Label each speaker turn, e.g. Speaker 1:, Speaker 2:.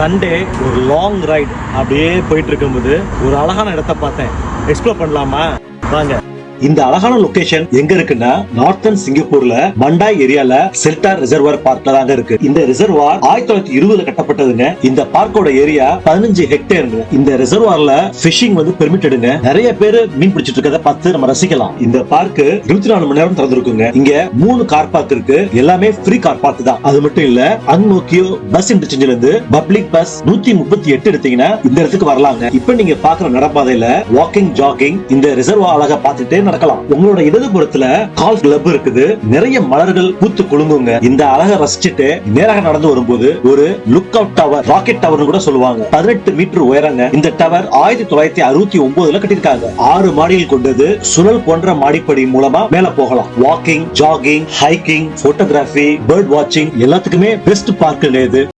Speaker 1: Sunday ஒரு long right அப்படியே போயிட்டு இருக்கும்போது ஒரு அழகான இடத்த பார்த்தேன். எக்ஸ்ப்ளோர் பண்ணலாமா? வாங்க. இந்த அழகான லொகேஷன் எங்க இருக்குன்னா நார்த்தன் சிங்கப்பூர்ல மண்டாய் ஏரியால செல்டார் ரிசர்வர் பார்க்ல தாங்க இருக்கு. இந்த ரிசர்வார் ஆயிரத்தி தொள்ளாயிரத்தி இருபதுல கட்டப்பட்டதுங்க. இந்த பார்க்கோட ஏரியா பதினஞ்சு ஹெக்டேர் இந்த ரிசர்வார்ல பிஷிங் வந்து பெர்மிட்டடுங்க நிறைய பேர் மீன் பிடிச்சிட்டு இருக்கத பார்த்து நம்ம ரசிக்கலாம். இந்த பார்க் இருபத்தி நாலு மணி நேரம் திறந்திருக்குங்க. இங்க மூணு கார் பார்க் இருக்கு. எல்லாமே ஃப்ரீ கார் பார்க் தான். அது மட்டும் இல்ல அன்னோக்கியோ பஸ் இன்டர்சேஞ்சில இருந்து பப்ளிக் பஸ் நூத்தி முப்பத்தி எட்டு எடுத்தீங்கன்னா இந்த இடத்துக்கு வரலாங்க. இப்ப நீங்க பாக்குற நடப்பாதையில வாக்கிங் ஜாகிங் இந்த ரிசர்வா அழகா பார்த்துட்டு நடக்கலாம். உங்களோட இடதுபுறத்துல கால் கிளப் இருக்குது. நிறைய மலர்கள் பூத்து குலுங்குங்க. இந்த அழகை ரசிச்சுட்டு நேராக நடந்து வரும்போது ஒரு look out tower rocket tower கூட சொல்லுவாங்க. பதினெட்டு மீட்டர் உயரங்க. இந்த டவர் ஆயிரத்தி தொள்ளாயிரத்தி அறுபத்தி ஒன்பதுல கட்டியிருக்காங்க. ஆறு மாடிகள் கொண்டது. சுழல் போன்ற மாடிப்படி மூலமா மேல போகலாம். Walking jogging hiking photography bird வாட்சிங் எல்லாத்துக்குமே பெஸ்ட் பார்க் இது.